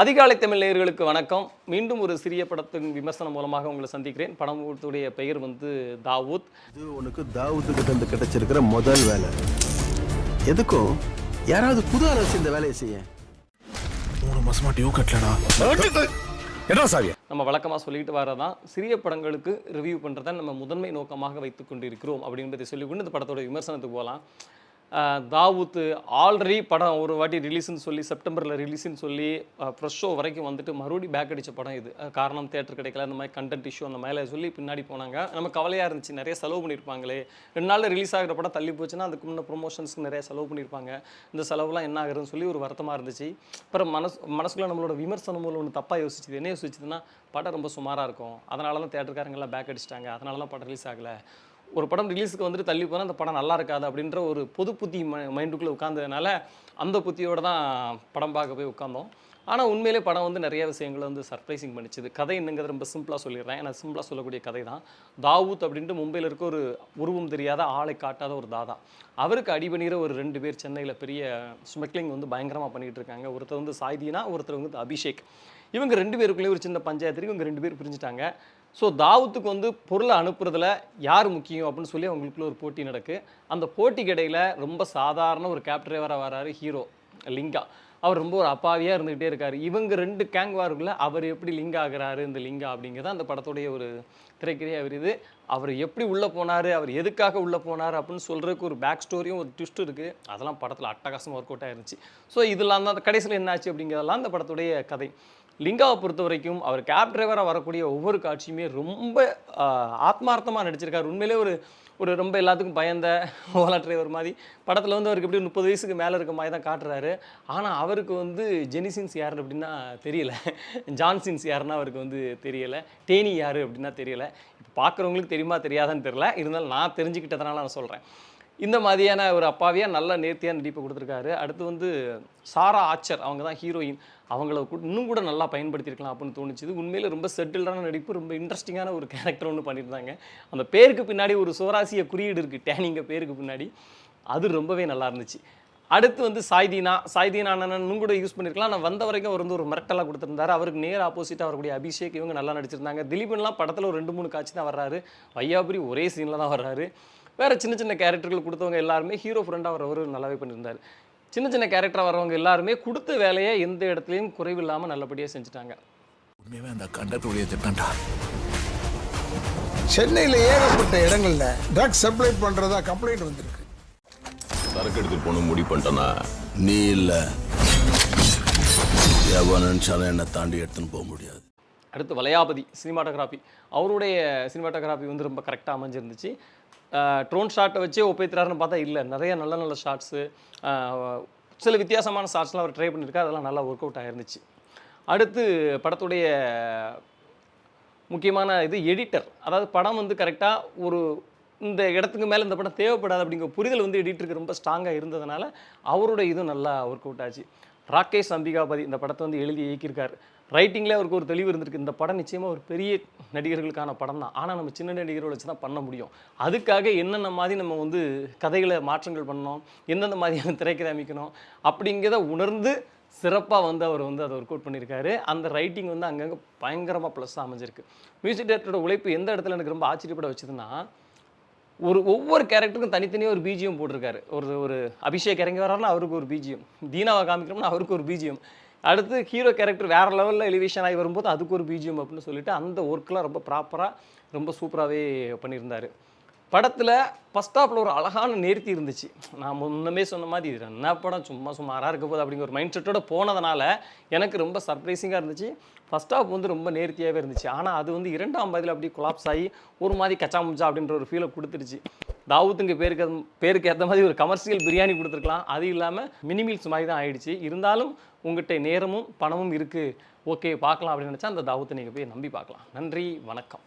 அதிகாலை தமிழ் நேயர்களுக்கு வணக்கம். மீண்டும் ஒரு சிறிய படத்தின் விமர்சனம் மூலமாக உங்களை சந்திக்கிறேன். படத்துடைய பெயர் வந்து தாவூத். இது உனக்கு தாவூது கிட்ட இருந்து கிடைச்சிருக்கிற முதல் வேலை. எதுக்கும் யாராவது புது வச்சு இந்த வேலையை செய்ய. மூணு மாசமா டியூ கட்டலடா. என்ன சாவியா? நம்ம வழக்கமாக சொல்லிட்டு வரதான். சிறிய படங்களுக்கு ரிவ்யூ பண்ணுறதை நம்ம முதன்மை நோக்கமாக வைத்துக் கொண்டிருக்கிறோம் அப்படின்றதை சொல்லிக்கொண்டு இந்த படத்தோட விமர்சனத்துக்கு போகலாம். தாவூத்து ஆல்ரெடி படம் ஒரு வாட்டி ரிலீஸ்னு சொல்லி செப்டம்பரில் ரிலீஸ்னு சொல்லி ஃப்ரெஷ் ஷோ வரைக்கும் வந்துட்டு மறுபடியும் பேக் அடித்த படம் இது. காரணம் தேட்டர் கிடைக்கல அந்த மாதிரி கண்டென்ட் இஷ்யூ அந்த மேலே சொல்லி பின்னாடி போனாங்க. நம்ம கவலையாக இருந்துச்சு நிறைய செலவு பண்ணியிருப்பாங்களே ரெண்டு நாளில் ரிலீஸ் ஆகிற படம் தள்ளி போச்சுன்னா அதுக்கு முன்ன ப்ரொமோஷன்ஸ்க்கு நிறைய செலவு பண்ணியிருப்பாங்க இந்த செலவுலாம் என்ன ஆகுதுன்னு சொல்லி ஒரு வருத்தமாக இருந்துச்சு. அப்புறம் மனசு மனசுக்குள்ள நம்மளோட விமர்சனம் மூலம் ஒன்று தப்பாக யோசிச்சுது. என்ன யோசிச்சுதுன்னா படம் ரொம்ப சுமாராக இருக்கும். அதனால தான் தேட்டருக்காரங்கெல்லாம் பேக் அடிச்சிட்டாங்க. அதனால தான் படம் ரிலீஸ் ஆகலை. ஒரு படம் ரிலீஸுக்கு வந்துட்டு தள்ளி போனால் அந்த படம் நல்லா இருக்காது அப்படின்ற ஒரு பொது புத்தி ம மைண்டுக்குள்ளே உட்காந்ததுனால அந்த புத்தியோடு தான் படம் பார்க்க போய் உட்காந்தோம் ஆனால் உண்மையிலே படம் வந்து நிறைய விஷயங்களை வந்து சர்ப்ரைசிங் பண்ணிச்சுது. கதை என்னங்கிறது ரொம்ப சிம்பிளாக சொல்லிடுறேன். ஏன்னா சிம்பிளாக சொல்லக்கூடிய கதை தான். தாவூத் அப்படின்ட்டு மும்பையில் இருக்க ஒரு உருவம் தெரியாத ஆளை காட்டாத ஒரு தாதா. அவருக்கு அடிபணிகிற ஒரு ரெண்டு பேர் சென்னையில் பெரிய ஸ்மெக்லிங் வந்து பயங்கரமாக பண்ணிகிட்டு இருக்காங்க. ஒருத்தர் வந்து சாய்தீனா ஒருத்தர் வந்து அபிஷேக். இவங்க ரெண்டு பேருக்குள்ளேயே ஒரு சின்ன பஞ்சாயத்துக்கு இவங்க ரெண்டு பேர் பிரிஞ்சுட்டாங்க. ஸோ தாவூத்துக்கு வந்து பொருளை அனுப்புறதுல யார் முக்கியம் அப்படின்னு சொல்லி அவங்களுக்குள்ள ஒரு போட்டி நடக்கு. அந்த போட்டிக்கு இடையில ரொம்ப சாதாரண ஒரு கேப் டிரைவராக வராரு ஹீரோ லிங்கா. அவர் ரொம்ப ஒரு அப்பாவியாக இருந்துகிட்டே இருக்கார். இவங்க ரெண்டு கேங் வாருக்குள்ள அவர் எப்படி லிங்க் ஆகிறாரு இந்த லிங்கா அப்படிங்கிறது அந்த படத்துடைய ஒரு திரைக்கிரையாக வருது அவர் எப்படி உள்ளே போனார் அவர் எதுக்காக உள்ளே போனார் அப்படின்னு சொல்கிறதுக்கு ஒரு பேக் ஸ்டோரியும் ஒரு ட்விஸ்ட் இருக்குது அதெல்லாம் படத்தில் அட்டகாசம் ஒர்க் அவுட் ஆயிருந்துச்சு. ஸோ இதெல்லாம் தான் கடைசியில் என்னாச்சு அப்படிங்கிறதெல்லாம் அந்த படத்துடைய கதை. லிங்காவை பொறுத்த வரைக்கும் அவர் கேப் டிரைவராக வரக்கூடிய ஒவ்வொரு காட்சியுமே ரொம்ப ஆத்மார்த்தமாக நடிச்சிருக்கார். உண்மையிலே ஒரு ஒரு ரொம்ப எல்லாத்துக்கும் பயந்த ஓலா டிரைவர் மாதிரி. படத்தில் வந்து அவருக்கு எப்படி முப்பது வயசுக்கு மேலே இருக்க மாதிரி தான் காட்டுறாரு. ஆனால் அவருக்கு வந்து ஜெனிசின்ஸ் யார் அப்படின்னா தெரியல. ஜான்சின்ஸ் யாருன்னா அவருக்கு வந்து தெரியலை. டேனி யார் அப்படின்னா தெரியலை. இப்போ பார்க்குறவங்களுக்கு தெரியுமா தெரியாதான்னு தெரியல. இருந்தாலும் நான் தெரிஞ்சுக்கிட்டதுனால நான் சொல்கிறேன் இந்த மாதிரியான ஒரு அப்பாவியாக நல்ல நேர்த்தியான நடிப்பை கொடுத்துருக்காரு. அடுத்து வந்து சாரா ஆச்சர் அவங்க தான் ஹீரோயின் அவங்கள இன்னும் கூட நல்லா பயன்படுத்தியிருக்கலாம் அப்படின்னு தோணுச்சு. உண்மையில் ரொம்ப செட்டில்டான நடிப்பு ரொம்ப இன்ட்ரெஸ்டிங்கான ஒரு கேரக்டர் ஒன்று பண்ணியிருந்தாங்க. அந்த பேருக்கு பின்னாடி ஒரு சுவராசிய குறியீடு இருக்குது டேனிங்க பேருக்கு பின்னாடி. அது ரொம்பவே நல்லா இருந்துச்சு. அடுத்து வந்து சாய்தீனா சாய்தீனா அண்ணனும் கூட யூஸ் பண்ணியிருக்கலாம். நான் வந்த வரைக்கும் அவர் வந்து ஒரு மிரட்டலாக கொடுத்துருந்தாரு. அவருக்கு நேர் ஆப்போசிட்டாக வரக்கூடிய அபிஷேக் இவங்க நல்லா நடிச்சிருந்தாங்க. திலீபன்லாம் படத்தில் ஒரு ரெண்டு மூணு காட்சி தான் வர்றாரு. வையாபுரி ஒரே சீனில் தான் வர்றாரு. வேறு சின்ன சின்ன கேரக்டர்கள் கொடுத்தவங்க எல்லாருமே ஹீரோ ஃப்ரெண்டாக வரவர் நல்லாவே பண்ணியிருந்தார். சின்ன சின்ன கேரக்டராக வரவங்க எல்லாருமே கொடுத்த வேலையை எந்த இடத்துலையும் குறைவில்லாமல் நல்லபடியாக செஞ்சுட்டாங்க. உண்மையாவே அந்த கண்டக்டருடைய திட்டம்டா. சென்னையில் ஏகப்பட்ட இடங்கள்ல ட்ரக்ஸ் சப்ளை பண்றதா கம்ப்ளைண்ட் வந்திருக்கு. சரக்கு எடுத்துட்டு போகணும் முடிவு பண்ணிட்டேனா நீ இல்ல. எவன் நினைச்சாலும் என்னை தாண்டி எடுத்துன்னு போக முடியாது. அடுத்து வளையாபதி சினிமாட்டோகிராஃபி அவருடைய சினிமாட்டோகிராஃபி வந்து ரொம்ப கரெக்டாக அமைஞ்சிருந்துச்சு. ட்ரோன் ஷாட்டை வச்சே ஒப்பேத்துறாருன்னு பார்த்தா இல்லை. நிறைய நல்ல நல்ல ஷாட்ஸு சில வித்தியாசமான ஷாட்ஸ்லாம் அவர் ட்ரை பண்ணியிருக்காரு. அதெல்லாம் நல்லா ஒர்க் அவுட் ஆகிருந்துச்சு அடுத்து படத்துடைய முக்கியமான இது எடிட்டர். அதாவது படம் வந்து கரெக்டாக ஒரு இந்த இடத்துக்கு மேலே இந்த படம் தேவைப்படாது அப்படிங்கிற புரிதல் வந்து எடிட்டருக்கு ரொம்ப ஸ்ட்ராங்காக இருந்ததுனால அவரோட இதுவும் நல்லா ஒர்க் அவுட் ஆச்சு. ராகேஷ் அம்பிகாபதி இந்த படத்தை வந்து எழுதி இயக்கியிருக்காரு. ரைட்டிங்கில் அவருக்கு ஒரு தெளிவு இருந்திருக்கு. இந்த படம் நிச்சயமாக ஒரு பெரிய நடிகர்களுக்கான படம் தான். ஆனால் நம்ம சின்ன நடிகர்களை வச்சு தான் பண்ண முடியும். அதுக்காக என்னென்ன மாதிரி நம்ம வந்து கதைகளை மாற்றங்கள் பண்ணணும்? எந்தெந்த மாதிரியான திரைக்கதை அமைக்கணும்? அப்படிங்கிறத உணர்ந்து சிறப்பாக வந்து அவர் வந்து அதை ஒர்க் அவுட் பண்ணியிருக்காரு. அந்த ரைட்டிங் வந்து அங்கங்கே பயங்கரமாக ப்ளஸ்ஸாக அமைஞ்சிருக்கு. மியூசிக் டேரக்டரோட உழைப்பு எந்த இடத்துல எனக்கு ரொம்ப ஆச்சரியப்பட வச்சதுன்னா ஒரு ஒவ்வொரு கேரக்டருக்கும் தனித்தனியாக ஒரு பிஜிஎம் போட்டிருக்காரு. ஒரு ஒரு அபிஷேக் இறங்கி வர்றாருன்னா அவருக்கு ஒரு பிஜிஎம் தீனாவை காமிக்கிறோம்னா அவருக்கு ஒரு பிஜிஎம் அடுத்து ஹீரோ கேரக்டர் வேறு லெவலில் எலிவேஷன் ஆகி வரும்போது அதுக்கு ஒரு பிஜிஎம் அப்படின்னு சொல்லிட்டு அந்த ஒர்க்கெலாம் ரொம்ப ப்ராப்பராக ரொம்ப சூப்பராகவே பண்ணியிருந்தார். படத்தில் ஃபஸ்ட் ஹாஃபில் ஒரு அழகான நேர்த்தி இருந்துச்சு. நான் முன்னமே சொன்ன மாதிரி இது என்ன படம்? சும்மா சுமாராக இருக்க போகுது அப்படிங்கிற ஒரு மைண்ட் செட்டோட போனதுனால எனக்கு ரொம்ப சர்ப்ரைசிங்காக இருந்துச்சு. ஃபஸ்ட் ஹாஃப் வந்து ரொம்ப நேர்த்தியாகவே இருந்துச்சு. ஆனால் அது வந்து இரண்டாம் பதில் அப்படி கொலாப்ஸ் ஆகி ஒரு மாதிரி கச்சா முச்சா அப்படின்ற ஒரு ஃபீலை கொடுத்துருச்சு. தாவூத்துங்க பேருக்கு பேருக்கு ஏற்ற மாதிரி ஒரு கமர்ஷியல் பிரியாணி கொடுத்துருக்கலாம். அது இல்லாமல் மினிமீல்ஸ் மாதிரி தான் ஆயிடுச்சு. இருந்தாலும் உங்கள்கிட்ட நேரமும் பணமும் இருக்குது ஓகே பார்க்கலாம் அப்படின்னு நினச்சா அந்த தாவூத்தை நீங்கள் போய் நம்பி பார்க்கலாம். நன்றி வணக்கம்.